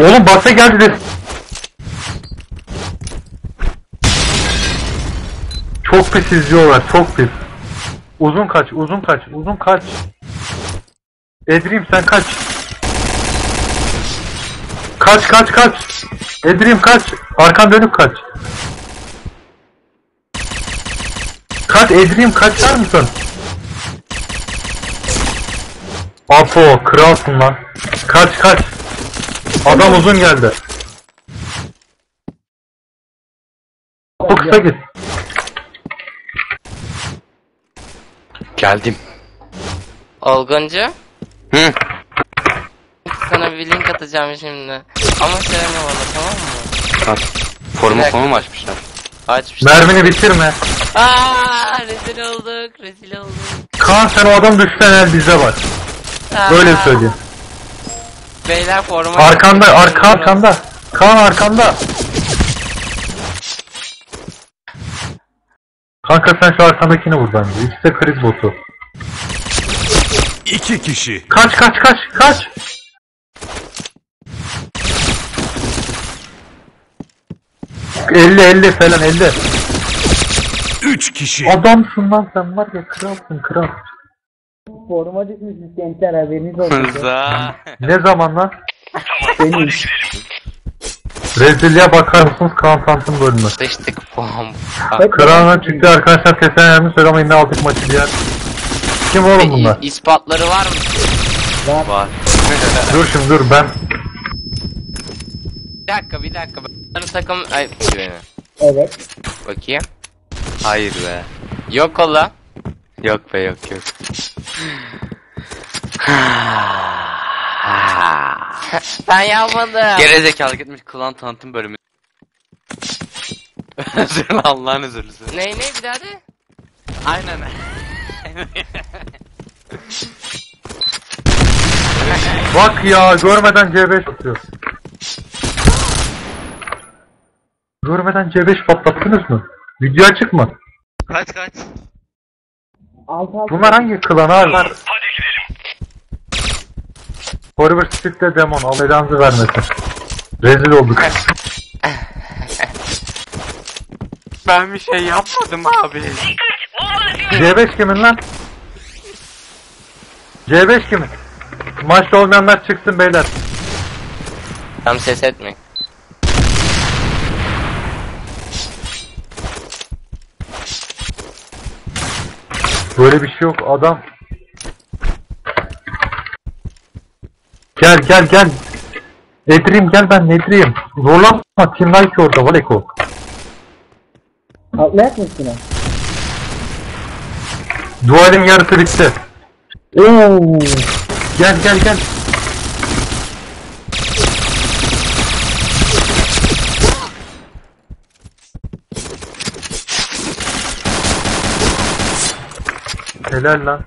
Oğlum basa geldi de. Çok pis izliyorlar, çok pis. Uzun kaç, uzun kaç, uzun kaç. Edrim sen kaç. Kaç kaç kaç. Edrim kaç. Arkan dönüp kaç. Kaç Edrim kaçar mısın? Apo kralsın lan. Kaç kaç. Adam uzun geldi. Apo kısa git. Geldim. Olguncu. Hı. Sana bir link atacağım şimdi. Ama söyleme bana tamam mı? At. Formu Bir dakika. konu mu açmışlar? Açmışlar. Mermini bitirme. Aaa rezil olduk rezil olduk. Kaan sen o adam düşsen el bize bak. Aa, Böyle söyleyeyim. Beyler forma. Arkanda, arka arkanda. Kaan arkanda. Kanka sen şu arkandakini vur bence. De kriz botu. İki kişi. Kaç kaç kaç kaç. Elli elli falan elli. Üç kişi. Adamsın lan sen var ya kralsın kral. Forma düşmüşüz gençler haberiniz olsun. Ne zaman lan? Benim. Rezilliğe bakar mısınız Kaan Tanrı'nın bölümü. Sıçtık bom. Kralına çıktı arkadaşlar kesen yerimi söylemeyin ne aldık maçı diye. Kim oğlum bunlar? İspatları var mı? Var. Dur şimdi dur ben. Bir dakika bir dakika. Bunların takım... Ay beni. Evet. Bakayım. Hayır be. Yok ola. Yok be yok yok. Ben yapmadım. Gerizekalı gitmiş klan tanıtım bölümü. Özür dilerim, Allah'ın özürlüsü. Ne ne bir daha de? Aynen. Bak ya görmeden C5 atıyor. Görmeden C5 patlattınız mı? Video açık mı? kaç kaç. Alt alt. Bunlar hangi klan abi? Hadi gidelim. Forever Street'te demon Allah belanızı vermesin. Rezil olduk. Ben bir şey yapmadım abi. C5 kimin lan? C5 kimin? Maçta olmayanlar çıksın beyler. Tam ses etme. Böyle bir şey yok adam. Gel gel gel. Edriyim gel ben Nedriyim. Zorlanma Team Nike orada Valeko. Atlayak mı üstüne? Dualin yarısı bitti. Oo. Gel gel gel. Helal lan.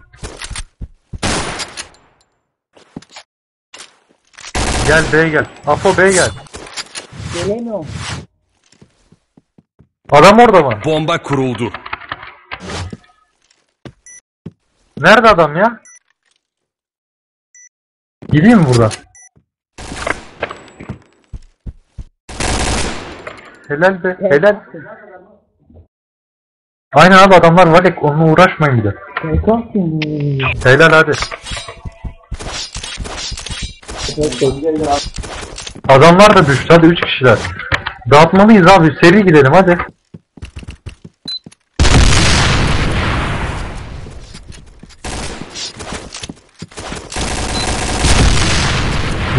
Gel B'ye gel. Apo B'ye gel. Gelemiyorum. Adam orada mı? Bomba kuruldu. Nerede adam ya? Gideyim mi buradan? Helal be, helal. Aynen abi adamlar var ya onunla uğraşmayın bir de. Korkaksın. Helal hadi. Adamlar da düştü hadi 3 kişiler. Dağıtmalıyız abi seri gidelim hadi.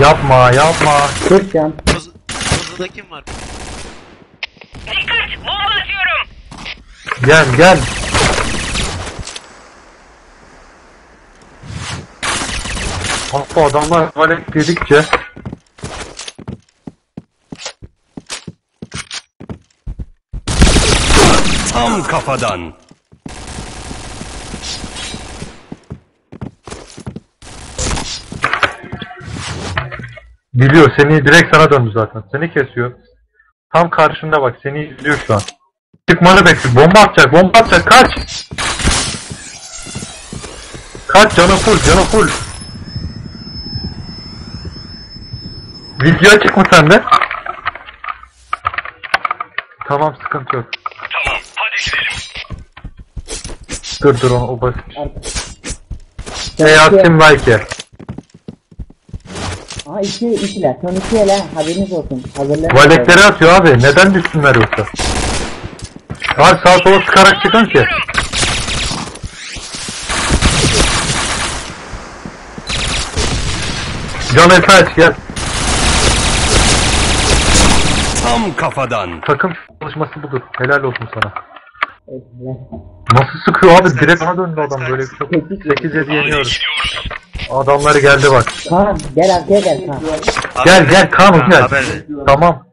Yapma yapma. Kırk can. Hızlıda kim var? Gel gel. Hoppa adamlar valet dedikçe Tam kafadan. biliyor seni direkt sana döndü zaten. Seni kesiyor. Tam karşında bak seni izliyor şu an. Çıkmanı bekliyor. Bomba atacak bomba atacak kaç. Kaç canı full canı full. Video açık mı sende? Tamam sıkıntı yok. Tamam hadi gidelim. Dur dur o, o basit. Yasin belki. Aha iki, ikiler. Son iki ele haberiniz olsun. Hazırlayın. Valekleri atıyor abi. Neden düşsünler yoksa? Abi sağa sola sıkarak çıkın ki. Can Efe aç gel. Tam kafadan. Takım çalışması budur. Helal olsun sana. Nasıl sıkıyor abi? Direkt bana döndü adam böyle bir çok. 8 7 yeniyoruz. Adamları geldi bak. Kaan gel arkaya gel Kaan. Gel gel Kaan gel. Tamam.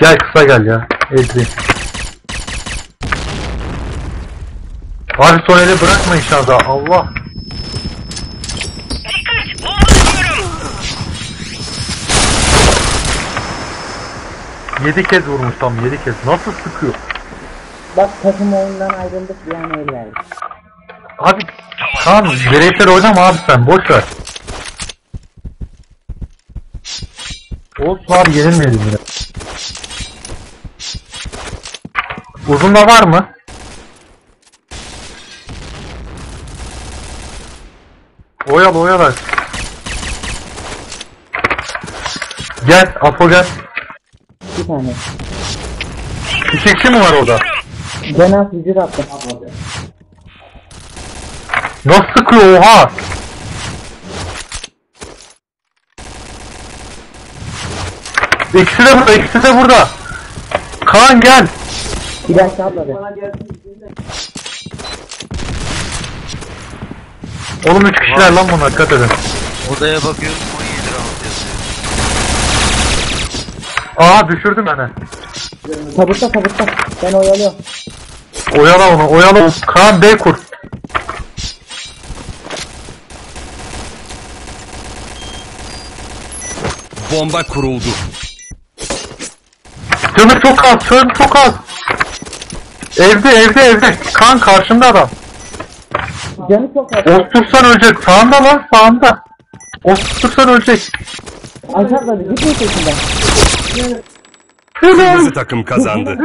Gel kısa gel ya. Ezri. Abi son eli bırakma inşallah. Allah. Yedi kez vurmuş tam yedi kez. Nasıl sıkıyor? Bak takım oyundan ayrıldık bir an el verdik. Abi Kaan bireysel oynama abi sen boş ver. Olsun abi yenilmeyelim yine. Uzunda var mı? Oyalı oyalı. Gel Apo gel. Bir tane. Kişi mi var orada? Ben az vücut attım. Nasıl sıkıyor oha? İkisi de burada, ikisi de burada. Kaan gel. Bir aşağı atladı. Oğlum üç kişiler lan bunlar, dikkat edin. Odaya bakıyorum Aa düşürdüm beni. Tabutta tabutta. Ben oyalıyorum. Oyala onu, oyala onu. Kaan B kur. Bomba kuruldu. Canı çok az, canı çok az. Evde, evde, evde. Kaan karşında adam. Canı çok az. Ostursan ölecek. Sağında lan, sağında. Ostursan ölecek. Aşağı atladı. Gitmeyin peşinden. Kırmızı takım kazandı.